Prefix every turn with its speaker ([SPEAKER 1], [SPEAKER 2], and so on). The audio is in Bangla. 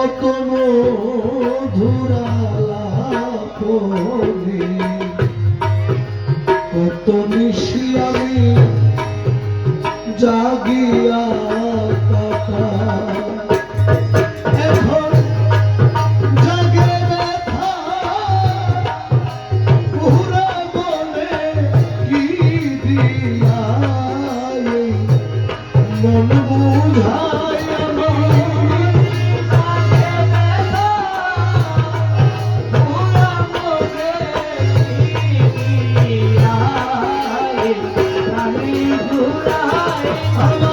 [SPEAKER 1] কত ধুরালাপনে কত নিশি আমি জাগিয়া মন বুঝায় আমার